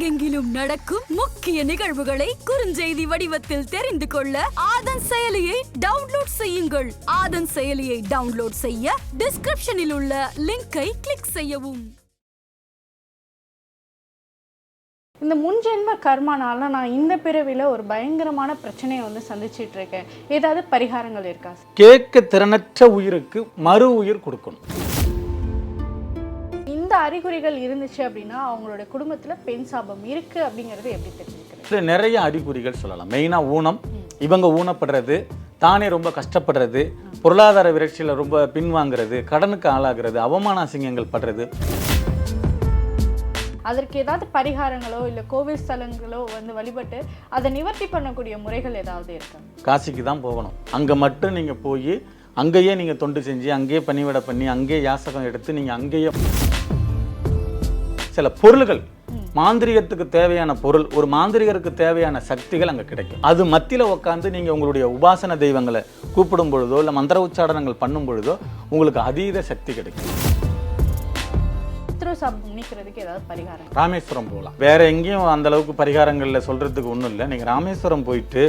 உலகெங்கிலும் நடக்கும் முக்கிய நிகழ்வுகளை குறுஞ்செய்தி வடிவத்தில் தெரிந்து கொள்ள ஆதன் செயலியை டவுன்லோட் செய்யுங்கள். ஆதன் செயலியை டவுன்லோட் செய்ய டிஸ்கிரிப்ஷனில் உள்ள லிங்கை கிளிக் செய்யவும். இந்த முன்ஜென்ம கர்மானால நான் இந்த பிறவில ஒரு பயங்கரமான பிரச்சனையை வந்து சந்திச்சிட்டு இருக்கேன் ஏதாவது பரிகாரங்கள் இருக்கா? கேட்க திறனற்ற உயிருக்கு மறு உயிர் கொடுக்கணும். அறிகுறிகள் இருந்துச்சு அப்படின்னா அவங்களோட குடும்பத்துல பெண் சாபம் இருக்கு அப்படிங்கறது எப்படி தெரிஞ்சுக்கிறது? நிறைய அறிகுறிகள் சொல்லலாம். மெயினாக ஊனம். இவங்க ஊனப்படுறது தானே ரொம்ப கஷ்டப்படுறது பொருளாதார விரட்சியில் ரொம்ப பின்வாங்குறது கடனுக்கு ஆளாகிறது அவமான அசிங்கங்கள் படுறது. அதற்கு ஏதாவது பரிகாரங்களோ இல்ல கோவில் ஸ்தலங்களோ வந்து வழிபட்டு அதை நிவர்த்தி பண்ணக்கூடிய முறைகள் ஏதாவது இருக்கா? காசிக்கு தான் போகணும். அங்கே மட்டும் நீங்கள் போய் அங்கேயே நீங்கள் தொண்டு செஞ்சு அங்கேயே பணிவிடை பண்ணி அங்கேயே யாசகம் எடுத்து நீங்கள் அங்கேயே சில பொருள்கள் மாந்திரிகத்துக்கு தேவையான பொருள் ஒரு மாந்திரிகருக்கு தேவையான சக்திகள் அங்கே கிடைக்கும். அது மத்தியில் உட்காந்து நீங்கள் உங்களுடைய உபாசன தெய்வங்களை கூப்பிடும் பொழுதோ இல்லை மந்திர உச்சாரணங்கள் பண்ணும் பொழுதோ உங்களுக்கு அதீத சக்தி கிடைக்கும். ராமேஸ்வரம் போகலாம் வேற எங்கேயும் அந்த அளவுக்கு பரிகாரங்களில் சொல்றதுக்கு ஒன்றும் இல்லை. நீங்கள் ராமேஸ்வரம் போயிட்டு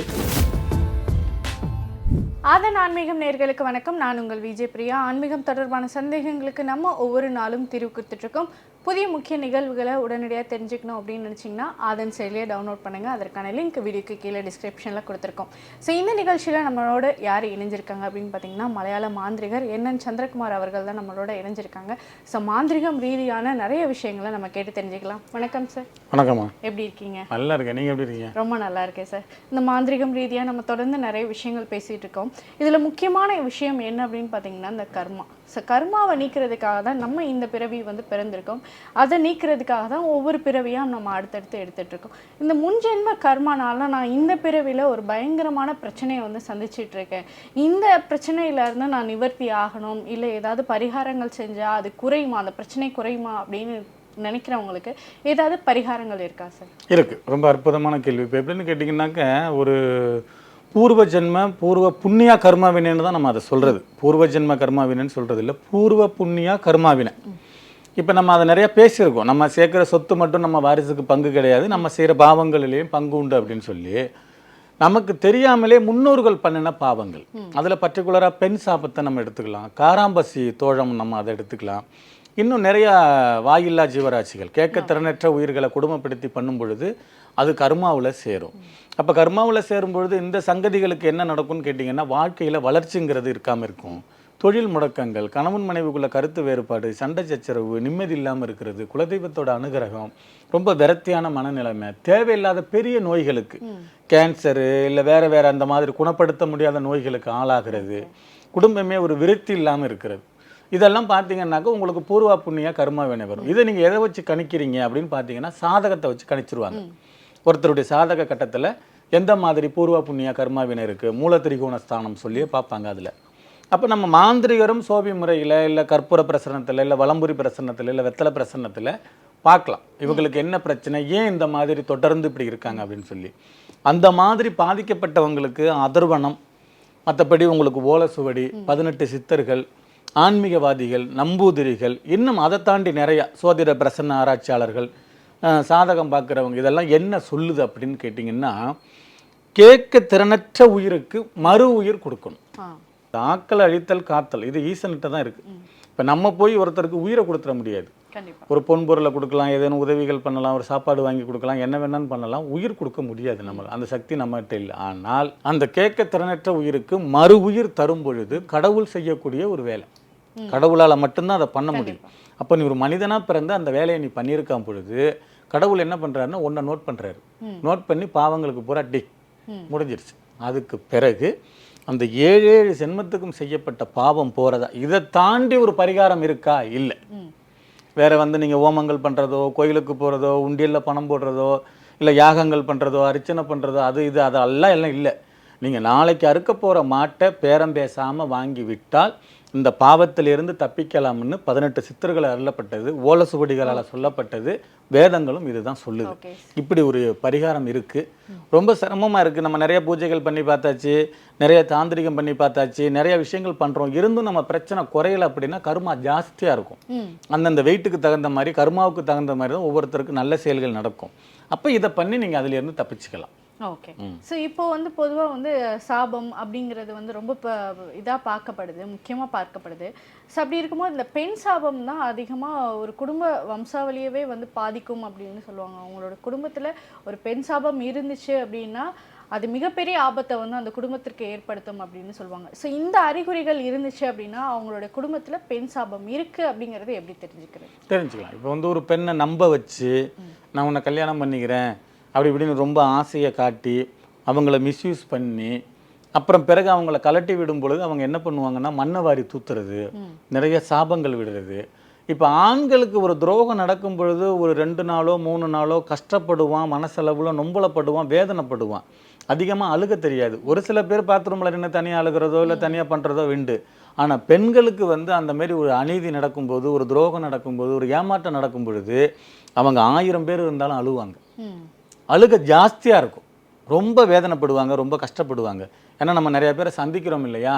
ஆதன் ஆன்மீகம் நேர்களுக்கு வணக்கம். நான் உங்கள் விஜய் பிரியா. ஆன்மீகம் தொடர்பான சந்தேகங்களுக்கு நம்ம ஒவ்வொரு நாளும் தீர்வு கொடுத்துட்டு இருக்கோம் புதிய முக்கிய நிகழ்வுகளை உடனடியாக தெரிஞ்சுக்கணும் அப்படின்னு நினச்சிங்கன்னா ஆதன் செயலியை டவுன்லோட் பண்ணுங்கள் அதற்கான லிங்க் வீடியோக்கு கீழே டிஸ்கிரிப்ஷனில் கொடுத்துருக்கோம். ஸோ இந்த நிகழ்ச்சியில் நம்மளோட யார் இணைஞ்சிருக்காங்க அப்படின்னு பார்த்தீங்கன்னா மலையாள மாந்திரிகர் என்என் சந்திரகுமார் அவர்கள் தான் நம்மளோட இணைஞ்சிருக்காங்க. ஸோ மாந்திரிகம் ரீதியான நிறைய விஷயங்களை நம்ம கேட்டு தெரிஞ்சுக்கலாம். வணக்கம் சார் வணக்கம்மா. எப்படி இருக்கீங்க? நல்லா இருக்கேன். நீங்கள் எப்படி இருக்கீங்க? ரொம்ப நல்லா இருக்கேன் சார் இந்த மாந்திரிகம் ரீதியாக நம்ம தொடர்ந்து நிறைய விஷயங்கள் பேசிகிட்டு இருக்கோம். இதில் முக்கியமான விஷயம் என்ன அப்படின்னு பார்த்தீங்கன்னா இந்த கர்மா. ஸோ கர்மாவை நீக்கிறதுக்காக தான் நம்ம இந்த பிறவி வந்து பிறந்திருக்கோம். அதை நீக்கிறதுக்காக தான் ஒவ்வொரு பிறவியாக நம்ம அடுத்தடுத்து எடுத்துட்டு இருக்கோம். இந்த முன்ஜென்ம கர்மானால நான் இந்த பிறவியில் ஒரு பயங்கரமான பிரச்சனையை வந்து சந்திச்சிட்டு இருக்கேன். இந்த பிரச்சனையில இருந்து நான் நிவர்த்தி ஆகணும் இல்லை ஏதாவது பரிகாரங்கள் செஞ்சால் அது குறையுமா? அந்த பிரச்சனை குறையுமா அப்படின்னு நினைக்கிறவங்களுக்கு ஏதாவது பரிகாரங்கள் இருக்கா சார்? இருக்கு. ரொம்ப அற்புதமான கேள்வி. இப்போ எப்படின்னு கேட்டிங்கன்னாக்க ஒரு பூர்வ ஜென்ம பூர்வ புண்ணியா கர்மாவினைன்னு தான் நம்ம அதை சொல்றது. பூர்வ ஜென்ம கர்மாவினைன்னு சொல்றது இல்லை பூர்வ புண்ணியா கர்மாவினை. இப்போ நம்ம அதை நிறைய பேசியிருக்கோம். நம்ம சேர்க்குற சொத்து மட்டும் நம்ம வாரிசுக்கு பங்கு கிடையாது. நம்ம செய்கிற பாவங்களிலேயும் பங்கு உண்டு அப்படின்னு சொல்லி. நமக்கு தெரியாமலே முன்னோர்கள் பண்ணின பாவங்கள். அதில் பர்டிகுலராக பெண் சாபத்தை நம்ம எடுத்துக்கலாம். காராம்பசி தோழம் நம்ம அதை எடுத்துக்கலாம். இன்னும் நிறைய வாயில்லா ஜீவராசிகள் கேட்க திறனற்ற உயிர்களை குடும்பப்படுத்தி பண்ணும் பொழுது அது கர்மாவில் சேரும். அப்போ கர்மாவில் சேரும் பொழுது இந்த சங்கதிகளுக்கு என்ன நடக்கும்னு கேட்டிங்கன்னா வாழ்க்கையில் வளர்ச்சிங்கிறது இருக்காமல் இருக்கும். தொழில் முடக்கங்கள் கணவன் மனைவிக்குள்ள கருத்து வேறுபாடு சண்டை சச்சரவு நிம்மதி இல்லாமல் இருக்கிறது குலதெய்வத்தோட அனுகிரகம் ரொம்ப விரக்தியான மனநிலைமை தேவையில்லாத பெரிய நோய்களுக்கு கேன்சரு இல்லை வேற வேற அந்த மாதிரி குணப்படுத்த முடியாத நோய்களுக்கு ஆளாகிறது குடும்பமே ஒரு விருத்தி இல்லாமல் இருக்கிறது. இதெல்லாம் பார்த்தீங்கன்னாக்கா உங்களுக்கு பூர்வா புண்ணிய கர்மா வினை வரும். இதை நீங்கள் எதை வச்சு கணிக்கிறீங்க அப்படின்னு பார்த்தீங்கன்னா சாதகத்தை வச்சு கணிச்சிருவாங்க. ஒருத்தருடைய சாதக கட்டத்தில் எந்த மாதிரி பூர்வ புண்ணிய கர்மா வினை இருக்குது மூல திரிகோண ஸ்தானம் சொல்லியே பார்ப்பாங்க அதில். அப்போ நம்ம மாந்திரிகரும் சோபி முறையில் இல்லை கற்பூர பிரசனத்தில் இல்லை வலம்புரி பிரசனத்தில் இல்லை வெத்தலை பிரசனத்தில் பார்க்கலாம். இவங்களுக்கு என்ன பிரச்சனை? ஏன் இந்த மாதிரி தொடர்ந்து இப்படி இருக்காங்க அப்படின்னு சொல்லி. அந்த மாதிரி பாதிக்கப்பட்டவங்களுக்கு அதர்வனம் மற்றபடி உங்களுக்கு ஓலை சுவடி பதினெட்டு சித்தர்கள் ஆன்மீகவாதிகள் நம்பூதிரிகள் இன்னும் அதை தாண்டி நிறையா சோதிட பிரசன்ன ஆராய்ச்சியாளர்கள் சாதகம் பார்க்குறவங்க இதெல்லாம் என்ன சொல்லுது அப்படின்னு கேட்டிங்கன்னா கேட்க திறனற்ற உயிருக்கு மறு உயிர் கொடுக்கணும். ஆ ஆக்கல் அழித்தல் காத்தல். இது ஈசன்கிட்ட தான் இருக்கு. இப்போ நம்ம போய் ஒருத்தருக்கு உயிரை கொடுத்துட முடியாது. ஒரு பொன் பொருளை கொடுக்கலாம் ஏதேனும் உதவிகள் பண்ணலாம் ஒரு சாப்பாடு வாங்கி கொடுக்கலாம் என்ன வேணாலும் பண்ணலாம். உயிர் கொடுக்க முடியாது நம்ம அந்த சக்தி நம்மகிட்ட இல்லை. ஆனால் அந்த கேட்க திறனற்ற உயிருக்கு மறு உயிர் தரும் பொழுது கடவுள் செய்யக்கூடிய ஒரு வேலை. கடவுளால் மட்டும்தான் அதை பண்ண முடியும். அப்போ நீ ஒரு மனிதனா பிறந்து அந்த வேலையை நீ பண்ணியிருக்கான் பொழுது கடவுள் என்ன பண்றாருன்னா ஒன்றை நோட் பண்றாரு. நோட் பண்ணி பாவங்களுக்கு பூரா டிக் முடிஞ்சிருச்சு. அதுக்கு பிறகு அந்த ஏழு ஏழு ஜென்மத்துக்கும் செய்யப்பட்ட பாவம் போறதா? இதை தாண்டி ஒரு பரிகாரம் இருக்கா? இல்லை. வேற வந்து நீங்க ஓமங்கள் பண்றதோ கோயிலுக்கு போறதோ உண்டியல்ல பணம் போடுறதோ இல்லை யாகங்கள் பண்றதோ அர்ச்சனை பண்றதோ அது இது அதெல்லாம் எல்லாம் இல்லை. நீங்க நாளைக்கு அறுக்க போற மாட்டை பேரம் பேசாம வாங்கி விட்டால் இந்த பாவத்திலிருந்து தப்பிக்கலாம்னு பதினெட்டு சித்தர்கள் அருளப்பட்டது ஓல சுவடிகளால் சொல்லப்பட்டது வேதங்களும் இதுதான் சொல்லுது. இப்படி ஒரு பரிகாரம் இருக்கு. ரொம்ப சிரமமா இருக்கு. நம்ம நிறைய பூஜைகள் பண்ணி பார்த்தாச்சு நிறைய தாந்திரிகம் பண்ணி பார்த்தாச்சு நிறைய விஷயங்கள் பண்றோம். இருந்தும் நம்ம பிரச்சனை குறையல அப்படின்னா கர்மா ஜாஸ்தியா இருக்கும். அந்தந்த வெயிட்டுக்கு தகுந்த மாதிரி கர்மாவுக்கு தகுந்த மாதிரி தான் ஒவ்வொருத்தருக்கும் நல்ல செயல்கள் நடக்கும். அப்போ இதை பண்ணி நீங்க அதுல இருந்து தப்பிச்சுக்கலாம். ஓகே. ஸோ இப்போ வந்து பொதுவா வந்து சாபம் அப்படிங்கிறது வந்து ரொம்ப ப இதா பார்க்கப்படுது முக்கியமா பார்க்கப்படுது. ஸோ அப்படி இருக்கும்போது இந்த பெண் சாபம் தான் அதிகமா ஒரு குடும்ப வம்சாவளியவே வந்து பாதிக்கும் அப்படின்னு சொல்லுவாங்க. அவங்களோட குடும்பத்துல ஒரு பெண் சாபம் இருந்துச்சு அப்படின்னா அது மிகப்பெரிய ஆபத்தை வந்து அந்த குடும்பத்திற்கு ஏற்படுத்தும் அப்படின்னு சொல்லுவாங்க. ஸோ இந்த அறிகுறிகள் இருந்துச்சு அப்படின்னா அவங்களோட குடும்பத்துல பெண் சாபம் இருக்கு அப்படிங்கறது எப்படி தெரிஞ்சுக்கிறது? தெரிஞ்சுக்கலாம். இப்போ வந்து ஒரு பெண்ணை நம்ப வச்சு நான் உன்னை கல்யாணம் பண்ணிக்கிறேன் அப்படி இப்படின்னு ரொம்ப ஆசையை காட்டி அவங்கள மிஸ்யூஸ் பண்ணி அப்புறம் பிறகு அவங்கள கலட்டி விடும் பொழுது அவங்க என்ன பண்ணுவாங்கன்னா மண்ணை வாரி தூத்துறது நிறைய சாபங்கள் விடுறது. இப்போ ஆண்களுக்கு ஒரு துரோகம் நடக்கும் பொழுது ஒரு ரெண்டு நாளோ மூணு நாளோ கஷ்டப்படுவான் மனசளவில் நொம்பலப்படுவான் வேதனைப்படுவான். அதிகமாக அழுக தெரியாது. ஒரு சில பேர் பாத்ரூமில் நின்று தனியாக அழுகிறதோ இல்லை தனியாக பண்ணுறதோ உண்டு ஆனால் பெண்களுக்கு வந்து அந்த மாதிரி ஒரு அநீதி நடக்கும்போது ஒரு துரோகம் நடக்கும்போது ஒரு ஏமாற்றம் நடக்கும் பொழுது அவங்க ஆயிரம் பேர் இருந்தாலும் அழுவாங்க. அழுக ஜாஸ்தியாக இருக்கும். ரொம்ப வேதனைப்படுவாங்க ரொம்ப கஷ்டப்படுவாங்க. ஏன்னா நம்ம நிறைய பேரை சந்திக்கிறோம் இல்லையா?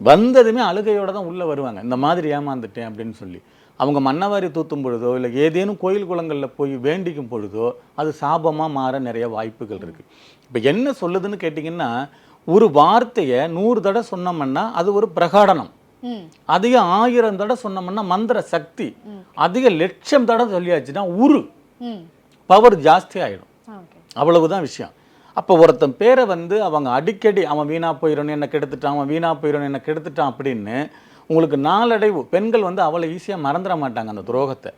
வந்ததுமே அழுகையோட தான் உள்ளே வருவாங்க. இந்த மாதிரி ஏமாந்துட்டேன் அப்படின்னு சொல்லி. அவங்க மண்ணவாரி தூத்தும் பொழுதோ இல்லை ஏதேனும் கோயில் குளங்களில் போய் வேண்டிக்கும் பொழுதோ அது சாபமாக மாற நிறைய வாய்ப்புகள் இருக்குது இப்போ என்ன சொல்லுதுன்னு கேட்டிங்கன்னா ஒரு வார்த்தையை நூறு தடவை சொன்னோம்னா அது ஒரு பிரகாடனம். அதிக ஆயிரம் தடவை சொன்னோம்னா மந்திர சக்தி. அதிக லட்சம் தடவை சொல்லியாச்சுன்னா உரு. பவர் ஜாஸ்தி ஆகிடும் ஓகே அவ்வளவுதான் விஷயம். அப்போ ஒருத்தன் பேரை வந்து அவங்க அடிக்கடி அவன் வீணா போயிடணும் என்ன கெடுத்துட்டான் அவன் வீணா போயிடணும் என்ன கெடுத்துட்டான் அப்படின்னு உங்களுக்கு நாளடைவு பெண்கள் வந்து அவ்வளோ ஈஸியாக மறந்துட மாட்டாங்க அந்த துரோகத்தை.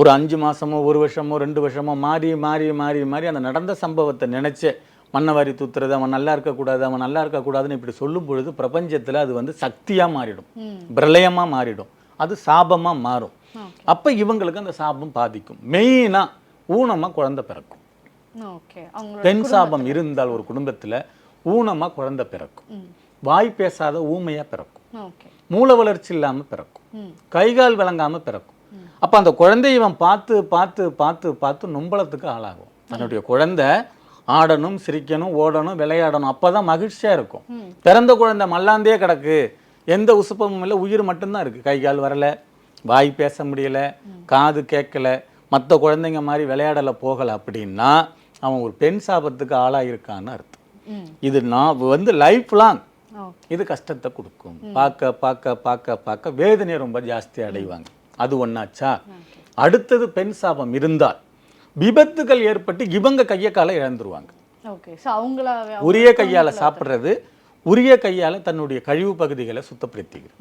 ஒரு அஞ்சு மாசமோ ஒரு வருஷமோ ரெண்டு வருஷமோ மாறி மாறி மாறி மாறி அந்த நடந்த சம்பவத்தை நினைச்சே மண்ணை வாரி தூத்துறது அவன் நல்லா இருக்கக்கூடாது அவன் நல்லா இருக்கக்கூடாதுன்னு இப்படி சொல்லும் பொழுது பிரபஞ்சத்தில் அது வந்து சக்தியாக மாறிடும். பிரளயமாக மாறிடும். அது சாபமாக மாறும். அப்போ இவங்களுக்கு அந்த சாபம் பாதிக்கும். மெயினாக ஊனமாக குழந்தை பிறக்கும். பெண் சாபம் இருந்தால் ஒரு குடும்பத்துல ஊனமா குழந்தை பிறக்கும். வாய் பேசாத ஊமையா பிறக்கும். மூல வளர்ச்சி இல்லாம பிறக்கும். கைகால் விளங்காம பிறக்கும். அப்ப அந்த குழந்தையை இவன் பார்த்து பார்த்து பார்த்து பார்த்து நொம்பலத்துக்கு ஆளாகும். தன்னுடைய குழந்தை ஆடணும் சிரிக்கணும் ஓடணும் விளையாடணும். அப்பதான் மகிழ்ச்சியா இருக்கும். ம். பிறந்த குழந்தை மல்லாந்தே கிடக்கு. எந்த உசுப்பமும் இல்லை உயிர் மட்டும்தான் இருக்கு. கை கால் வரல வாய் பேச முடியல காது கேட்கல. மற்ற குழந்தைங்க மாதிரி விளையாடல போகல அப்படின்னா அவன் ஒரு பெண் சாபத்துக்கு ஆளாயிருக்கான்னு அர்த்தம். இது நான் வந்து லைஃப் லாங் இது கஷ்டத்தை கொடுக்கும். பார்க்க பார்க்க பார்க்க பார்க்க வேதனையை ரொம்ப ஜாஸ்தி அடைவாங்க. அது ஒண்ணாச்சா? அடுத்தது பெண் சாபம் இருந்தால் விபத்துகள் ஏற்பட்டு இவங்க கையை காலை இழந்துருவாங்க. உரிய கையால சாப்பிட்றது உரிய கையால தன்னுடைய கழிவு பகுதிகளை சுத்தப்படுத்திக்கிறது.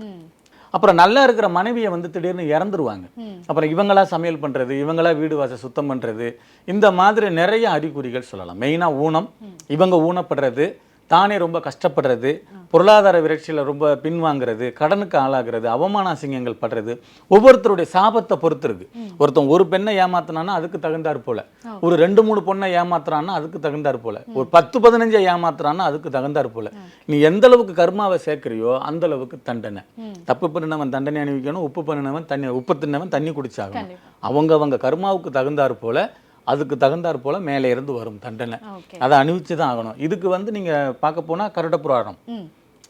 அப்புறம் நல்லா இருக்கிற மனைவியை வந்து திடீர்னு இறந்துருவாங்க. அப்புறம் இவங்களா சமையல் பண்றது இவங்களா வீடு வாசல் சுத்தம் பண்றது இந்த மாதிரி நிறைய அறிகுறிகள் சொல்லலாம். மெயினா ஊனம். இவங்க ஊனப்படுறது தானே ரொம்ப கஷ்டப்படுறது பொருளாதார விரட்சியில ரொம்ப பின்வாங்குறது கடனுக்கு ஆளாகிறது அவமான அசிங்கங்கள் படுறது ஒவ்வொருத்தருடைய சாபத்தை பொறுத்து இருக்கு ஒருத்தன் ஒரு பெண்ணை ஏமாத்தினான்னா அதுக்கு தகுந்தாற் போல. ஒரு ரெண்டு மூணு பொண்ணை ஏமாத்துறான்னா அதுக்கு தகுந்தாற் போல. ஒரு பத்து பதினஞ்சை ஏமாத்துறான்னா அதுக்கு தகுந்தாற் போல. நீ எந்த அளவுக்கு கர்மாவை சேர்க்கிறியோ அந்த அளவுக்கு தண்டனை. தப்பு பண்ணினவன் தண்டனை அணிவிக்கணும் உப்பு பண்ணினவன் தண்ணி உப்பு தின்னவன் தண்ணி குடிச்சாகணும். அவங்க அவங்க கர்மாவுக்கு தகுந்தாற் போல அதுக்கு தகுந்தாற் போல மேலே இருந்து வரும் தண்டனை. அதை அணிவிச்சு தான் ஆகணும். இதுக்கு வந்து நீங்க பார்க்க போனா கருட புராணம்.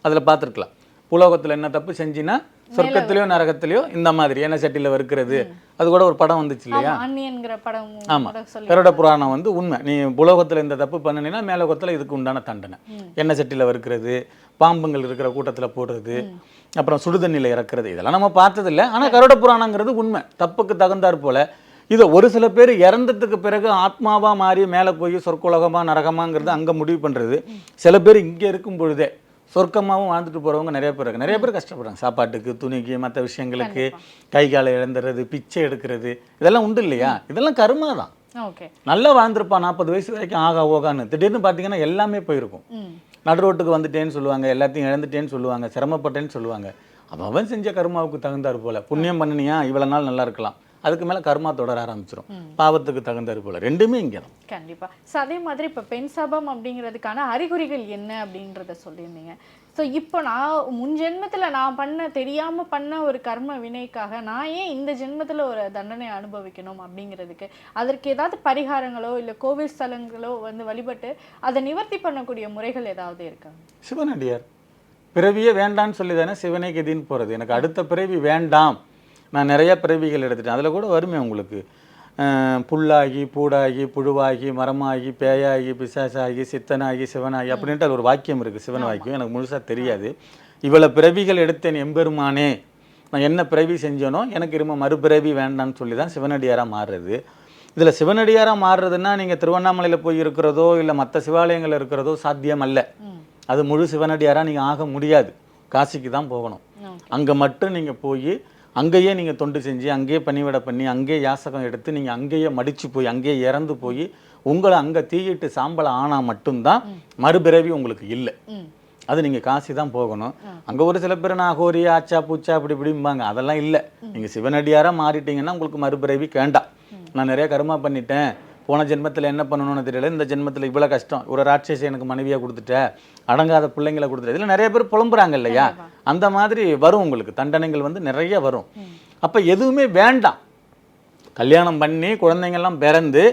அதுல பார்த்துருக்கலாம். புலோகத்துல என்ன தப்பு செஞ்சினா சொர்க்கத்திலயோ நரகத்திலயோ இந்த மாதிரி எண்ணெய் சட்டியில வறுக்கிறது. அது கூட ஒரு படம் வந்துச்சு இல்லையா? ஆமா அன்னியன்கிற படம் ஆமா. கூட சொல்லி கருட புராணம் வந்து உண்மை. நீ புலோகத்துல இந்த தப்பு பண்ணினா மேலோகத்துல இதுக்கு உண்டான தண்டனை. எண்ணெய் சட்டியில வறுக்கிறது பாம்புங்கள் இருக்கிற கூட்டத்துல போடுறது அப்புறம் சுடுதண்ணில இறக்குறது. இதெல்லாம் நம்ம பார்த்தது இல்ல ஆனா கருட புராணங்கிறது உண்மை. தப்புக்கு தகுந்தாற் போல இது ஒரு சில பேர் இறந்ததுக்கு பிறகு ஆத்மாவா மாறி மேலே போய் சொர்க்குலகமா நரகமாங்கிறது அங்க முடிவு பண்றது. சில பேர் இங்க இருக்கும் பொழுதே சொர்க்கமாவும் வாழ்ந்துட்டு போறவங்க நிறைய பேர் இருக்கு நிறைய பேர் கஷ்டப்படுறாங்க. சாப்பாட்டுக்கு துணிக்கு மற்ற விஷயங்களுக்கு கை காலை இழந்துறது பிச்சை எடுக்கிறது இதெல்லாம் உண்டு இல்லையா? இதெல்லாம் கருமா தான். ஓகே. நல்லா வாழ்ந்திருப்பான் நாற்பது வயசு வரைக்கும் ஆகா ஓகான்னு. திடீர்னு பார்த்தீங்கன்னா எல்லாமே போயிருக்கும். நடு ரோட்டுக்கு வந்துட்டேன்னு சொல்லுவாங்க எல்லாத்தையும் இழந்துட்டேன்னு சொல்லுவாங்க சிரமப்பட்டேன்னு சொல்லுவாங்க. அவன் செஞ்ச கர்மாவுக்கு தகுந்தாற் போல. புண்ணியம் பண்ணினியா இவ்வளவு நாள் நல்லா இருக்கலாம். அதுக்கு மேலே கர்மா தொடர ஆரம்பிச்சிடும் பாவத்துக்கு தகுந்தது போல ரெண்டுமே இங்கே தான் கண்டிப்பா. ஸோ அதே மாதிரி இப்போ பெண் சாபம் அப்படிங்கிறதுக்கான அறிகுறிகள் என்ன அப்படின்றத சொல்லியிருந்தீங்க. ஸோ இப்போ நான் முன் ஜென்மத்தில் நான் பண்ண தெரியாம பண்ண ஒரு கர்ம வினைக்காக நான் ஏன் இந்த ஜென்மத்தில் ஒரு தண்டனை அனுபவிக்கணும் அப்படிங்கிறதுக்கு அதற்கு ஏதாவது பரிகாரங்களோ இல்லை கோவில் ஸ்தலங்களோ வந்து வழிபட்டு அதை நிவர்த்தி பண்ணக்கூடிய முறைகள் ஏதாவது இருக்கா? சிவனடியார். பிறவியே வேண்டான்னு சொல்லி தானே சிவனை கதின்னு போகிறது எனக்கு அடுத்த பிறவி வேண்டாம். நான் நிறைய பிறவிகள் எடுத்துட்டேன். அதில் கூட வருமே உங்களுக்கு. புல்லாகி பூடாகி புழுவாகி மரமாகி பேயாகி பிசாசாகி சித்தனாகி சிவனாகி அப்படின்ட்டு அது ஒரு வாக்கியம் இருக்குது சிவன் வாக்கியம் எனக்கு முழுசாக தெரியாது. இவ்வளோ பிறவிகள் எடுத்தேன் எம்பெருமானே. நான் என்ன பிறவி செஞ்சேனோ எனக்கு இரும மறுபிறவி வேண்டாம்னு சொல்லி தான் சிவனடியாராக மாறுறது. இதில் சிவனடியாராக மாறுறதுன்னா நீங்கள் திருவண்ணாமலையில் போய் இருக்கிறதோ இல்லை மற்ற சிவாலயங்கள் இருக்கிறதோ சாத்தியம் அல்ல. அது முழு சிவனடியாராக நீங்கள் ஆக முடியாது. காசிக்கு தான் போகணும். அங்கே மட்டும் நீங்கள் போய் அங்கேயே நீங்கள் தொண்டு செஞ்சு அங்கேயே பணிவிடை பண்ணி அங்கேயே யாசகம் எடுத்து நீங்கள் அங்கேயே மடித்து போய் அங்கேயே இறந்து போய் உங்களை அங்கே தீயிட்டு சாம்பலம் ஆனால் மட்டும்தான் மறுபிறவி உங்களுக்கு இல்லை. அது நீங்கள் காசி தான் போகணும். அங்கே ஒரு சில பேர் நான் அகோரி ஆச்சா பூச்சா அப்படி இப்படிம்பாங்க. அதெல்லாம் இல்லை. நீங்கள் சிவனடியாராக மாறிட்டீங்கன்னா உங்களுக்கு மறுபிறவி வேண்டாம் நான் நிறைய கருமா பண்ணிட்டேன். போன ஜென்மத்தில் என்ன பண்ணணும்னு தெரியல. இந்த ஜென்மத்தில் இவ்வளோ கஷ்டம். ஒரு ராட்சசி எனக்கு மனைவியாக கொடுத்துட்ட. அடங்காத பிள்ளைங்களை கொடுத்துட்ட. இதில் நிறைய பேர் புலம்புறாங்க இல்லையா? அந்த மாதிரி வரும் உங்களுக்கு. தண்டனைகள் வந்து நிறைய வரும். அப்போ எதுவுமே வேண்டாம். கல்யாணம் பண்ணி குழந்தைங்கள்லாம் பிறந்து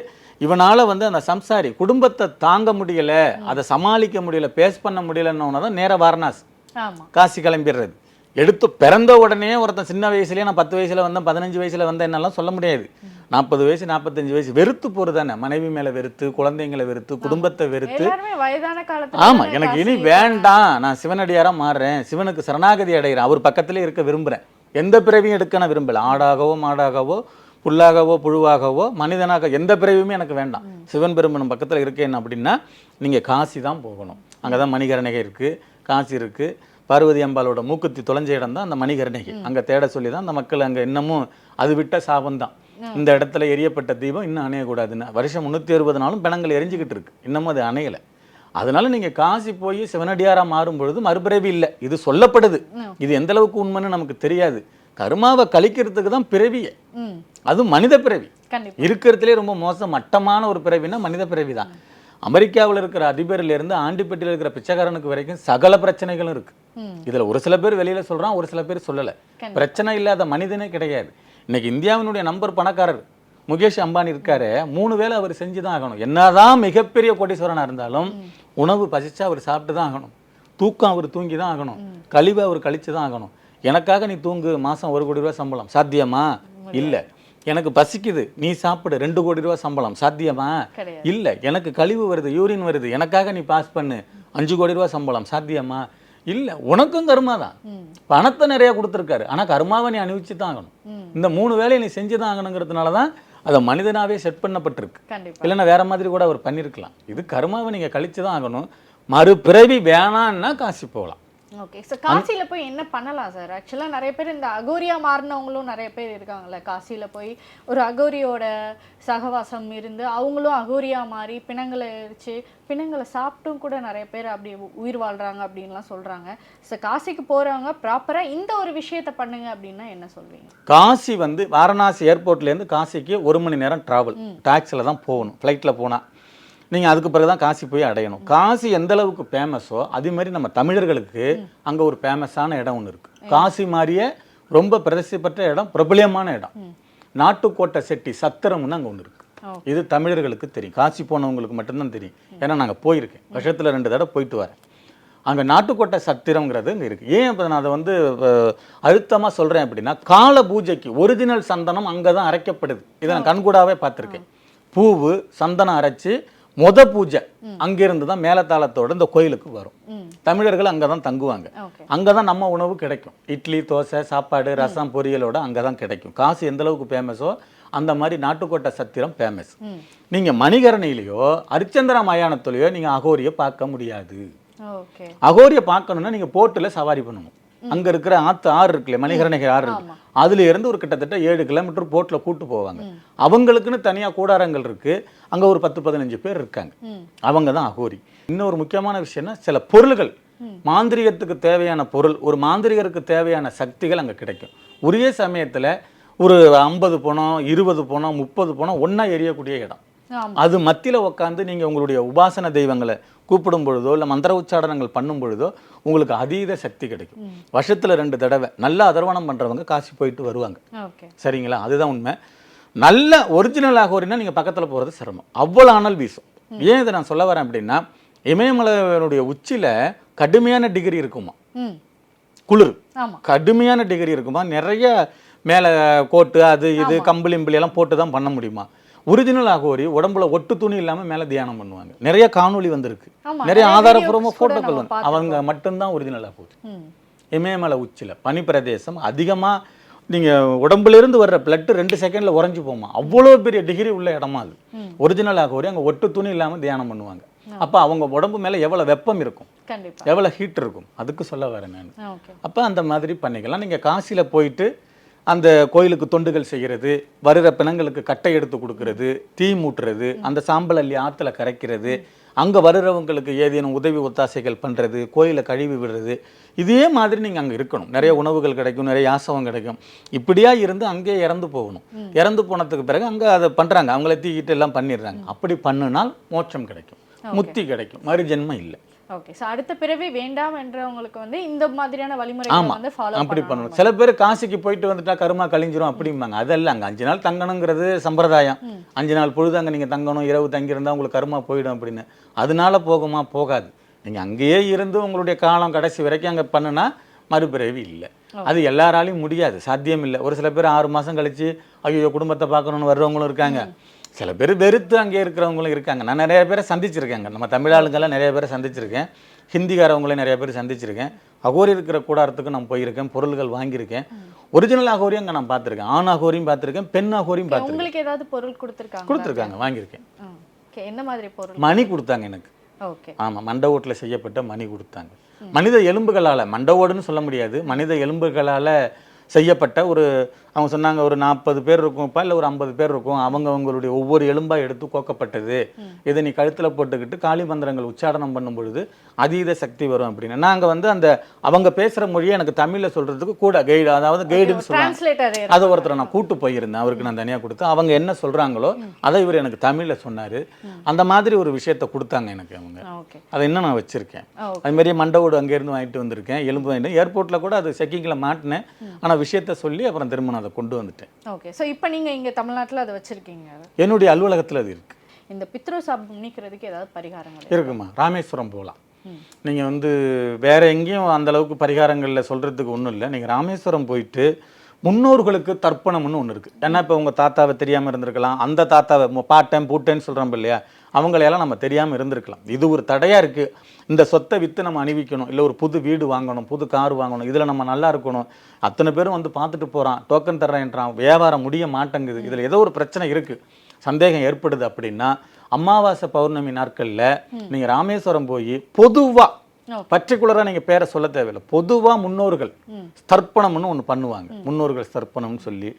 இவனால வந்து அந்த சம்சாரி குடும்பத்தை தாங்க முடியல அதை சமாளிக்க முடியல பேஸ் பண்ண முடியலன்னு தான் நேர வாரணாசி. காசி கிளம்பிடுறது. எடுத்து பிறந்த உடனே ஒருத்தன் சின்ன வயசுலயே நான் பத்து வயசுல வந்தேன் பதினஞ்சு வயசுல வந்தேன் என்னெல்லாம் சொல்ல முடியாது. நாற்பது வயசு நாற்பத்தஞ்சு வயசு வெறுத்து போறது தானே. மனைவி மேல வெறுத்து குழந்தைங்களை வெறுத்து குடும்பத்தை வெறுத்து. எல்லாருமே வயதான காலத்துல ஆமா தானே எனக்கு இனி வேண்டாம். நான் சிவனடியாரா மாறுறேன். சிவனுக்கு சரணாகதி அடைகிறேன். அவர் பக்கத்திலே இருக்க விரும்புறேன். எந்த பிறவியும் எடுக்க நான் விரும்பல. ஆடாகவோ மாடாகவோ புல்லாகவோ புழுவாகவோ மனிதனாக எந்த பிறவியுமே எனக்கு வேண்டாம். சிவன் பெருமனும் பக்கத்துல இருக்கேன் அப்படின்னா நீங்க காசி தான் போகணும். அங்கதான் மணிகரணிகை இருக்கு காசி இருக்கு. பார்வதி அம்பாளோட மூக்குத்தி தொலைஞ்ச இடம் தான் அந்த மணிகரணிகை. அங்க தேட சொல்லி தான் அந்த மக்கள் அங்க இன்னமும் அது விட்ட சாபம் தான். இந்த இடத்துல எரியப்பட்ட தீபம் இன்னும் அணையக்கூடாதுன்னு. வருஷம் முந்நூற்றி அறுபது நாளும் பிணங்கள் எரிஞ்சுக்கிட்டு இருக்கு. இன்னமும் அது அணையலை. அதனால நீங்க காசி போய் சிவனடியாரா மாறும் பொழுது மறுபிறவி இல்லை. இது சொல்லப்படுது. இது எந்த அளவுக்கு உண்மைன்னு நமக்கு தெரியாது. கருமாவை கழிக்கிறதுக்கு தான் பிறவியே. ம். அது மனித பிறவி. இருக்கிறதுலே ரொம்ப மோசம் மட்டமான ஒரு பிறவினா மனித பிறவி தான் அமெரிக்காவில் இருக்கிற அதிபர்ல இருந்து ஆண்டிப்பட்டியில் இருக்கிற பிச்சைக்காரனுக்கு வரைக்கும் சகல பிரச்சனைகளும் இருக்கு. இதுல ஒரு சில பேர் வெளியில சொல்றான் ஒரு சில பேர் சொல்லல. பிரச்சனை இல்லாத மனிதனே கிடையாது. இன்னைக்கு இந்தியாவினுடைய நம்பர் பணக்காரர் முகேஷ் அம்பானி இருக்காரு. மூணு வேளை அவர் செஞ்சு தான் ஆகணும். என்னதான் மிகப்பெரிய கோடீஸ்வரனா இருந்தாலும் உணவு பசிச்சா அவர் சாப்பிட்டு தான் ஆகணும். தூக்கம் அவர் தூங்கி தான் ஆகணும் கழிவை அவர் கழிச்சு தான் ஆகணும். எனக்காக நீ தூங்கு மாசம் ஒரு கோடி ரூபாய் சம்பளம். சாத்தியமா? இல்ல. எனக்கு பசிக்குது. நீ சாப்பிடு. ரெண்டு கோடி ரூபாய் சம்பளம். சாத்தியமா. இல்ல. எனக்கு கழிவு வருது யூரின் வருது. எனக்காக நீ பாஸ் பண்ணு. அஞ்சு கோடி ரூபாய் சம்பளம். சாத்தியமா? இல்ல. உனக்கும் கருமா தான். பணத்தை நிறைய கொடுத்துருக்காரு. ஆனா கருமாவை நீ அணிவிச்சு தான் ஆகணும். இந்த மூணு வேலையை நீ செஞ்சு தான் ஆகணுங்கிறதுனால தான் அதை மனிதனாவே செட் பண்ணப்பட்டிருக்கு. இல்லைன்னா வேற மாதிரி கூட அவர் பண்ணியிருக்கலாம் இது கருமாவை நீங்க கழிச்சு தான் ஆகணும். மறுபிறவி வேணான்னா காசி போகலாம். ஓகே ஸோ காசியில போய் என்ன பண்ணலாம் சார் ஆக்சுவலா நிறைய பேர் இந்த அகோரியா மாறினவங்களும் நிறைய பேர் இருக்காங்கல்ல காசியில போய் ஒரு அகோரியோட சகவாசம் இருந்து அவங்களும் அகோரியா மாறி பிணங்களை எரிச்சு பிணங்களை சாப்பிட்டும் கூட நிறைய பேர் அப்படி உயிர் வாழ்றாங்க அப்படின்லாம் சொல்றாங்க. ஸோ காசிக்கு போறவங்க ப்ராப்பரா இந்த ஒரு விஷயத்த பண்ணுங்க அப்படின்னா என்ன சொல்வீங்க? காசி வந்து வாரணாசி ஏர்போர்ட்லேருந்து காசிக்கு ஒரு மணி நேரம் டிராவல் டாக்ஸியில் தான் போகணும். ஃப்ளைட்டில் போனால் நீங்கள் அதுக்கு பிறகு தான் காசி போய் அடையணும். காசி எந்த அளவுக்கு ஃபேமஸோ அதே மாதிரி நம்ம தமிழர்களுக்கு அங்கே ஒரு ஃபேமஸான இடம் ஒன்று இருக்குது காசி மாதிரியே ரொம்ப பிரசித்தி பெற்ற இடம் பிரபலியமான இடம். நாட்டுக்கோட்டை செட்டி சத்திரம்னு அங்கே ஒன்று இருக்குது இது தமிழர்களுக்கு தெரியும். காசி போனவங்களுக்கு மட்டும்தான் தெரியும். ஏன்னா நாங்கள் போயிருக்கேன். வருஷத்தில் ரெண்டு தடவை போயிட்டு வரேன். அங்கே நாட்டுக்கோட்டை சத்திரங்கிறது இங்கே இருக்குது ஏன் இப்போ நான் அதை வந்து அழுத்தமாக சொல்கிறேன் அப்படின்னா கால பூஜைக்கு ஒரிஜினல் சந்தனம் அங்கே தான் அரைக்கப்படுது. இதை நான் கண்கூடாவே பார்த்துருக்கேன். பூவு சந்தனம் அரைச்சு மொத பூஜை அங்கிருந்து தான் மேலத்தாளத்தோட இந்த கோயிலுக்கு வரும். தமிழர்கள் அங்கே தான் தங்குவாங்க. அங்கே தான் நம்ம உணவு கிடைக்கும். இட்லி தோசை சாப்பாடு ரசம் பொரியலோட அங்கே தான் கிடைக்கும். காசு எந்த அளவுக்கு ஃபேமஸோ அந்த மாதிரி நாட்டுக்கோட்டை சத்திரம் ஃபேமஸ் நீங்கள் மணிகரணிலையோ அரிச்சந்திர மயானத்துலையோ நீங்கள் அகோரியை பார்க்க முடியாது. அகோரியை பார்க்கணும்னா நீங்கள் போட்டில் சவாரி பண்ணணும். அங்கே இருக்கிற ஆத்து ஆறு இருக்குல்ல மணிகரணிகை ஆறு இருக்கு. அதுல இருந்து ஒரு கிட்டத்தட்ட ஏழு கிலோமீட்டர் போட்டில் கூட்டு போவாங்க. அவங்களுக்குன்னு தனியாக கூடாரங்கள் இருக்கு. அங்கே ஒரு பத்து பதினஞ்சு பேர் இருக்காங்க. அவங்க தான் அகோரி. இன்னொரு முக்கியமான விஷயம்னா சில பொருள்கள். மாந்திரிகத்துக்கு தேவையான பொருள் ஒரு மாந்திரிகருக்கு தேவையான சக்திகள் அங்கே கிடைக்கும். உரிய சமயத்தில் ஒரு ஐம்பது பணம் இருபது பணம் முப்பது பணம் ஒன்றா எரியக்கூடிய இடம். அது மத்தியில் உட்காந்து நீங்கள் உங்களுடைய உபாசன தெய்வங்களை கூப்பிடும் பொழுதோ இல்லை மந்திர உச்சாடனங்கள் பண்ணும் பொழுதோ உங்களுக்கு அதீத சக்தி கிடைக்கும். வருஷத்தில் ரெண்டு தடவை நல்ல அதர்வணம் பண்ணுறவங்க காசி போயிட்டு வருவாங்க. சரிங்களா? அதுதான் உண்மை. நல்ல ஒரிஜினல் ஆகோரினா நீங்கள் பக்கத்தில் போகிறது சிரமம். அவ்வளோ அனல் வீசும். ஏன் இதை நான் சொல்ல வரேன் அப்படின்னா இமயமலையினுடைய உச்சியில் கடுமையான டிகிரி இருக்குமா குளிர். கடுமையான டிகிரி இருக்குமா நிறைய மேலே கோட்டு அது இது கம்பளி எல்லாம் போட்டு தான் பண்ண முடியுமா ஒரிஜினல் ஆகோரி உடம்புல ஒட்டு துணி இல்லாமல் மேலே தியானம் பண்ணுவாங்க. நிறைய காணொளி வந்திருக்கு. நிறைய கூட ஃபோட்டோக்கள் வந்து அவங்க மட்டும்தான் ஒரிஜினல் ஆகோரி இமயமலை உச்சியில் பனிப்பிரதேசம் அதிகமாக நீங்கள் உடம்புலேருந்து வர்ற பிளட்டு ரெண்டு செகண்டில் உறைஞ்சு போமா அவ்வளோ பெரிய டிகிரி உள்ள இடமா அது. ஒரிஜினல் ஆகோரி அங்கே ஒட்டு துணி இல்லாமல் தியானம் பண்ணுவாங்க. அப்போ அவங்க உடம்பு மேலே எவ்வளோ வெப்பம் இருக்கும்? எவ்வளோ ஹீட் இருக்கும்? அதுக்கு சொல்ல வரேன் நான். அப்போ அந்த மாதிரி பண்ணிக்கலாம். நீங்கள் காசியில் போயிட்டு அந்த கோயிலுக்கு தொண்டுகள் செய்கிறது வருகிற பிணங்களுக்கு கட்டை எடுத்து கொடுக்கறது தீ மூட்டுறது அந்த சாம்பல் அள்ளி ஆற்றுல கரைக்கிறது அங்கே வருகிறவங்களுக்கு ஏதேனும் உதவி ஒத்தாசைகள் பண்ணுறது கோயிலை கழுவி விடுறது இதே மாதிரி நீங்கள் அங்கே இருக்கணும். நிறைய உணவுகள் கிடைக்கும் நிறைய யாசகம் கிடைக்கும். இப்படியா இருந்து அங்கேயே இறந்து போகணும். இறந்து போனதுக்கு பிறகு அங்கே அதை பண்ணுறாங்க அவங்கள தீக்கிட்டு எல்லாம் பண்ணிடுறாங்க. அப்படி பண்ணுனால் மோட்சம் கிடைக்கும். முத்தி கிடைக்கும். மறுஜென்மம் இல்லை. ஓகே ஸோ அடுத்த பிறவி வேண்டாம் என்றவங்களுக்கு வந்து இந்த மாதிரியான வழிமுறைகளை ஆமா வந்து ஃபாலோ அப்படி பண்ணணும். சில பேர் காசிக்கு போயிட்டு வந்துட்டா கருமா கழிஞ்சிரும் அப்படிம்பாங்க. அதல்ல அங்க அஞ்சு நாள் தங்கணுங்கிறது சம்பிரதாயம். அஞ்சு நாள் பொழுது அங்க நீங்க தங்கணும் இரவு தங்கியிருந்தா உங்களுக்கு கருமா போயிடும் அப்படின்னு. அதனால போகுமா? போகாது. நீங்க அங்கேயே இருந்து உங்களுடைய காலம் கடைசி வரைக்கும் அங்க பண்ணுனா மறுபிறவி இல்லை. அது எல்லாராலையும் முடியாது. சாத்தியம் இல்லை ஒரு சில பேர் ஆறு மாசம் கழிச்சு ஐயோ குடும்பத்தை பார்க்கணும்னு வர்றவங்களும் இருக்காங்க. சில பேர் வெறுத்து அங்கே இருக்கிறவங்களும் இருக்காங்க. நான் நிறைய பேரை சந்திச்சிருக்கேங்க. நம்ம தமிழ் ஆளுங்கெல்லாம் நிறைய பேரை சந்திச்சிருக்கேன். ஹிந்திக்காரவங்களையும் நிறைய பேர் சந்திச்சிருக்கேன். அகோரி இருக்கிற கூடாரத்துக்கு நான் போயிருக்கேன். பொருள்கள் வாங்கியிருக்கேன். ஒரிஜினல் அகோரியும் அங்கே நான் பார்த்துருக்கேன். ஆண் அகோரியும் பார்த்துருக்கேன். பெண் அகோரியும் பார்த்துருக்கேன். உங்களுக்கு ஏதாவது பொருள் கொடுத்துருக்காங்க கொடுத்துருக்காங்க. வாங்கியிருக்கேன். என்ன மாதிரி பொருள்? மணி கொடுத்தாங்க எனக்கு. ஓகே. ஆமாம் மண்டவோட்டில் செய்யப்பட்ட மணி கொடுத்தாங்க. மனித எலும்புகளால் மண்டவோடுன்னு சொல்ல முடியாது. மனித எலும்புகளால் செய்யப்பட்ட ஒரு அவங்க சொன்னாங்க ஒரு நாற்பது பேர் இருக்கும்ப்பா இல்லை ஒரு ஐம்பது பேர் இருக்கும். அவங்க அவங்களுடைய ஒவ்வொரு எலும்பாக எடுத்து கோக்கப்பட்டது. இதை நீ கழுத்தில் போட்டுக்கிட்டு காளி மந்திரங்கள் உச்சாரணம் பண்ணும் பொழுது அதீத சக்தி வரும் அப்படின்னு. நாங்கள் வந்து அந்த அவங்க பேசுகிற மொழியை எனக்கு தமிழில் சொல்கிறதுக்கு கூட கைடு அதாவது கைடுன்னு சொல்லுவாங்க அதை ஒருத்தரை நான் கூட்டு போயிருந்தேன். அவருக்கு நான் தனியாக கொடுத்து. அவங்க என்ன சொல்கிறாங்களோ அதை இவர் எனக்கு தமிழில் சொன்னார். அந்த மாதிரி ஒரு விஷயத்தை கொடுத்தாங்க எனக்கு அவங்க. அதை இன்னும் நான் வச்சுருக்கேன். ஓ அது மாதிரியே மண்டவோடு அங்கேருந்து வாங்கிட்டு வந்திருக்கேன். எலும்பு வாங்கிட்டு ஏர்போர்ட்டில் கூட அது செக்கிங்கில் மாட்டினேன். ஆனால் விஷயத்த சொல்லி அப்புறம் திரும்ப நான் அதை கொண்டு வந்துட்டேன். ஓகே ஸோ இப்போ நீங்க இங்க தமிழ்நாட்டுல அதை வச்சிருக்கீங்க. என்னுடைய அலுவலகத்தில் அது இருக்குது இந்த பித்ரு சாபம் நீக்கிறதுக்கு ஏதாவது பரிகாரங்கள் இருக்குமா? ராமேஸ்வரம் போகலாம். நீங்கள் வந்து வேற எங்கேயும் அந்த அளவுக்கு பரிகாரங்களில் சொல்கிறதுக்கு ஒன்றும் இல்லை. நீங்கள் ராமேஸ்வரம் போயிட்டு முன்னோர்களுக்கு தர்ப்பணம்னு ஒன்று இருக்குது ஏன்னா இப்போ உங்கள் தாத்தாவை தெரியாமல் இருந்திருக்கலாம். அந்த தாத்தாவை பாட்டன் பூட்டேன்னு சொல்கிறோம் இல்லையா? அவங்களையெல்லாம் நம்ம தெரியாமல் இருந்திருக்கலாம். இது ஒரு தடையாக இருக்குது இந்த சொத்தை விற்று நம்ம அணிவிக்கணும். இல்லை ஒரு புது வீடு வாங்கணும் புது கார் வாங்கணும். இதில் நம்ம நல்லா இருக்கணும். அத்தனை பேரும் வந்து பார்த்துட்டு போகிறான் டோக்கன் தர்றேன்றான். வியாபாரம் முடிய மாட்டேங்குது. இதில் ஏதோ ஒரு பிரச்சனை இருக்குது சந்தேகம் ஏற்படுது அப்படின்னா அமாவாசை பௌர்ணமி நாட்களில் நீங்கள் ராமேஸ்வரம் போய் பொதுவாக. பர்டிகுலராக நீங்கள் பேரை சொல்ல தேவையில்லை. பொதுவாக முன்னோர்கள் தர்ப்பணம்னு ஒன்று பண்ணுவாங்க. முன்னோர்கள் தர்ப்பணம்னு சொல்லி.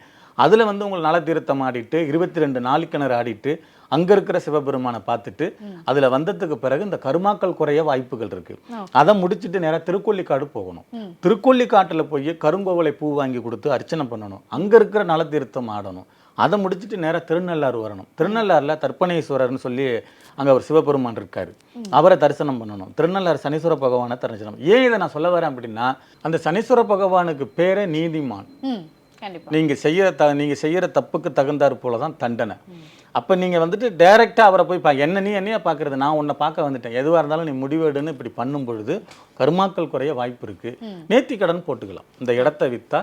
அதில் வந்து உங்களை நல தீர்த்தம் ஆடிட்டு இருபத்தி ரெண்டு நாளிக்கிணறு ஆடிட்டு அங்கே இருக்கிற சிவபெருமானை பார்த்துட்டு அதில் வந்ததுக்கு பிறகு இந்த கருமாக்கள் குறைய வாய்ப்புகள் இருக்கு. அதை முடிச்சுட்டு நேராக திருக்கொல்லிக்காடு போகணும். திருக்கொல்லிக்காட்டில் போய் கருங்கோவலை பூ வாங்கி கொடுத்து அர்ச்சனை பண்ணணும். அங்கே இருக்கிற நல தீர்த்தம் ஆடணும். அதை முடிச்சுட்டு நேராக திருநள்ளாறு வரணும். திருநள்ளாறில் தர்ப்பணேஸ்வரர்னு சொல்லி அங்கே ஒரு சிவபெருமான் இருக்காரு. அவரை தரிசனம் பண்ணணும். திருநள்ளாறு சனீஸ்வர பகவானை தரிசனம். ஏன் இதை நான் சொல்ல வரேன் அப்படின்னா அந்த சனீஸ்வர பகவானுக்கு பேரே நீதிமான். நீங்கள் செய்யற த நீங்கள் செய்யற தப்புக்கு தகுந்தாற் போல தான் தண்டனை. அப்போ நீங்கள் வந்துட்டு டைரெக்டாக அவரை போய் பா என்ன நீ என்னையா பார்க்கறது நான் உன்னை பார்க்க வந்துட்டேன். எதுவாக இருந்தாலும் நீ முடிவெடுன்னு இப்படி பண்ணும் பொழுது கருமாக்கள் குறைய வாய்ப்பு இருக்குது நேர்த்தி கடன் போட்டுக்கலாம். இந்த இடத்த விற்றா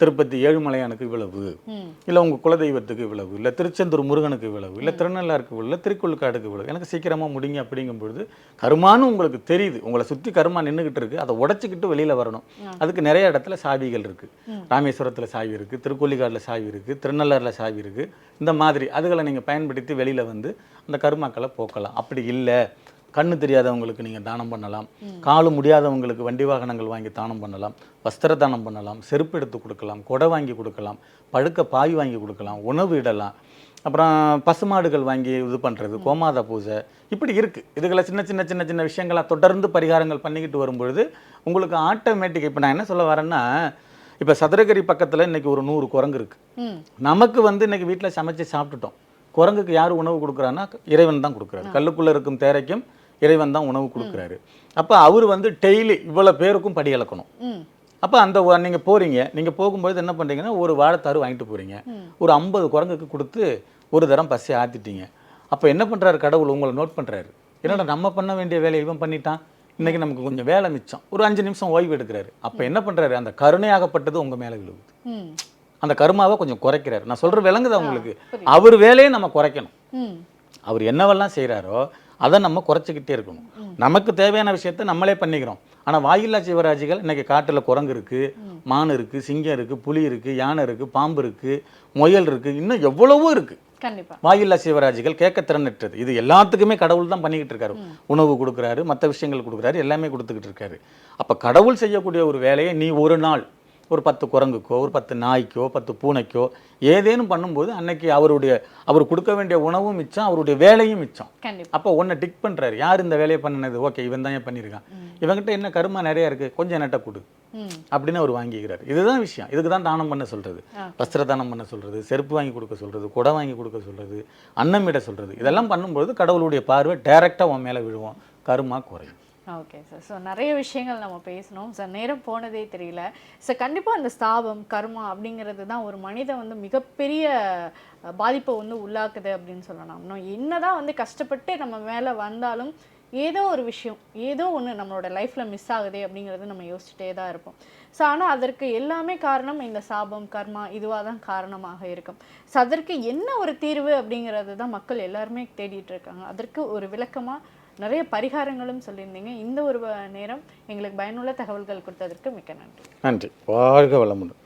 திருப்பதி ஏழுமலையானுக்கு இவ்வளவு. இல்லை உங்கள் குலதெய்வத்துக்கு இவ்வளவு. இல்லை திருச்செந்தூர் முருகனுக்கு இவ்வளவு. இல்லை திருநள்ளாருக்கு இவ்வளவு. இல்லை திருக்குள்ளுக்காடுக்கு இவ்வளவு. எனக்கு சீக்கிரமாக முடிங்க அப்படிங்கும் பொழுது கருமான்னு உங்களுக்கு தெரியுது. உங்களை சுற்றி கருமா நின்றுக்கிட்டு இருக்கு. அதை உடச்சிக்கிட்டு வெளியில் வரணும். அதுக்கு நிறைய இடத்துல சாவிகள் இருக்குது ராமேஸ்வரத்தில் சாவி இருக்குது திருக்கொல்லிக்காட்டில் சாவி இருக்குது திருநள்ளாறில் சாவி இருக்குது இந்த மாதிரி அதுகளை நீங்கள் பயன்படுத்தி வெளியில் வந்து அந்த கருமாக்களை போக்கலாம். அப்படி இல்லை. கண்ணு தெரியாதவங்களுக்கு நீங்கள் தானம் பண்ணலாம். காலு முடியாதவங்களுக்கு வண்டி வாகனங்கள் வாங்கி தானம் பண்ணலாம். வஸ்திர தானம் பண்ணலாம். செருப்பு எடுத்து கொடுக்கலாம். கொடை வாங்கி கொடுக்கலாம். படுக்க பாய் வாங்கி கொடுக்கலாம். உணவு இடலாம். அப்புறம் பசுமாடுகள் வாங்கி இது பண்ணுறது கோமாதா பூஜை. இப்படி இருக்குது இதுகளை சின்ன சின்ன சின்ன சின்ன விஷயங்களா தொடர்ந்து பரிகாரங்கள் பண்ணிக்கிட்டு வரும்பொழுது உங்களுக்கு ஆட்டோமேட்டிக் இப்போ நான் என்ன சொல்ல வரேன்னா இப்போ சதுரகிரி பக்கத்தில் இன்னைக்கு ஒரு நூறு குரங்கு இருக்கு. ம். நமக்கு வந்து இன்னைக்கு வீட்டில் சமைச்சு சாப்பிட்டுட்டோம். குரங்குக்கு யார் உணவு கொடுக்குறான்னா இறைவன் தான் கொடுக்குறாரு. கல்லுக்குள்ளே இருக்கும் தேரைக்கும் இறைவன் தான் உணவு கொடுக்குறாரு. அப்போ அவர் வந்து டெய்லி இவ்வளோ பேருக்கும் படி அளக்கணும். ம். அப்போ அந்த வ- நீங்க போறீங்க நீங்க போகும்போது என்ன பண்றீங்கன்னா ஒரு வாழைத்தாறு வாங்கிட்டு போறீங்க. ஒரு ஐம்பது குரங்குக்கு கொடுத்து ஒரு தரம் பசி ஆத்திட்டீங்க. அப்போ என்ன பண்றாரு கடவுள்? உங்களை நோட் பண்றாரு. என்னடா நம்ம பண்ண வேண்டிய வேலையை இவன் பண்ணிட்டான்? இன்னைக்கு நமக்கு கொஞ்சம் வேலை மிச்சம். ஒரு அஞ்சு நிமிஷம் ஓய்வு எடுக்கிறாரு. அப்போ என்ன பண்றாரு? அந்த கருணையாகப்பட்டது உங்க மேல விழுகுது அந்த கருமாவை கொஞ்சம் குறைக்கிறாரு. நான் சொல்ற விளங்குதா உங்களுக்கு? அவர் வேலையை நம்ம குறைக்கணும். அவர் என்னவெல்லாம் செய்கிறாரோ அதை நம்ம குறைச்சிக்கிட்டே இருக்கணும். நமக்கு தேவையான விஷயத்த நம்மளே பண்ணிக்கிறோம். ஆனால் வாயில்லா ஜீவராசிகள் இன்னைக்கு காட்டில் குரங்கு இருக்கு மான் இருக்கு சிங்கம் இருக்கு புலி இருக்கு யானை இருக்கு பாம்பு இருக்கு முயல் இருக்கு இன்னும் எவ்வளவோ இருக்கு. கண்டிப்பா. வாயில்லா ஜீவராசிகள் கேட்க திறனற்றது. இது எல்லாத்துக்குமே கடவுள் தான் பண்ணிக்கிட்டு இருக்காரு. உணவு கொடுக்குறாரு மற்ற விஷயங்கள் கொடுக்குறாரு எல்லாமே கொடுத்துக்கிட்டு இருக்காரு. அப்போ கடவுள் செய்யக்கூடிய ஒரு வேலையை நீ ஒரு நாள் ஒரு பத்து குரங்குக்கோ ஒரு பத்து நாய்க்கோ பத்து பூனைக்கோ ஏதேனும் பண்ணும்போது அன்னைக்கு அவருடைய அவர் கொடுக்க வேண்டிய உணவும் மிச்சம் அவருடைய வேலையும் மிச்சம். அப்போ ஒன்றை டிக் பண்றாரு. யார் இந்த வேலையை பண்ணினது? ஓகே இவன் தான் பண்ணியிருக்கான் இவன்கிட்ட என்ன கருமா நிறைய இருக்கு? கொஞ்சம் நெட்டை கொடு. அப்படின்னு அவர் வாங்கிக்கிறார். இதுதான் விஷயம். இதுக்கு தான் தானம் பண்ண சொல்றது. வஸ்திர தானம் பண்ண சொல்றது. செருப்பு வாங்கி கொடுக்க சொல்றது. குடை வாங்கி கொடுக்க சொல்றது. அன்னமிட சொல்றது. இதெல்லாம் பண்ணும்போது கடவுளுடைய பார்வை டைரக்டா உன் மேல விழுவோம். கருமா குறையும். ஓகே சார் ஸோ நிறைய விஷயங்கள் நம்ம பேசணும். சார் நேரம் போனதே தெரியல. சார் கண்டிப்பாக அந்த ஸ்தாபம் கர்மா அப்படிங்கிறது தான் ஒரு மனிதன் வந்து மிகப்பெரிய பாதிப்பை வந்து உள்ளாக்குது அப்படின்னு சொல்லலாம். இன்னும் என்ன தான் வந்து கஷ்டப்பட்டு நம்ம மேலே வந்தாலும் ஏதோ ஒரு விஷயம் ஏதோ ஒன்று நம்மளோட லைஃப்பில் மிஸ் ஆகுதே அப்படிங்கிறது நம்ம யோசிச்சுட்டே தான் இருப்போம். ஸோ ஆனால் அதற்கு எல்லாமே காரணம் இந்த சாபம் கர்மா இதுவாக தான் காரணமாக இருக்கும். ஸோ அதற்கு என்ன ஒரு தீர்வு அப்படிங்கிறது தான் மக்கள் எல்லாருமே தேடிட்டு இருக்காங்க. அதற்கு ஒரு விளக்கமாக நிறைய பரிகாரங்களும் சொல்லியிருந்தீங்க. இந்த ஒரு நேரம் எங்களுக்கு பயனுள்ள தகவல்கள் கொடுத்ததற்கு மிக்க நன்றி. நன்றி. வாழ்க வளமுடன்.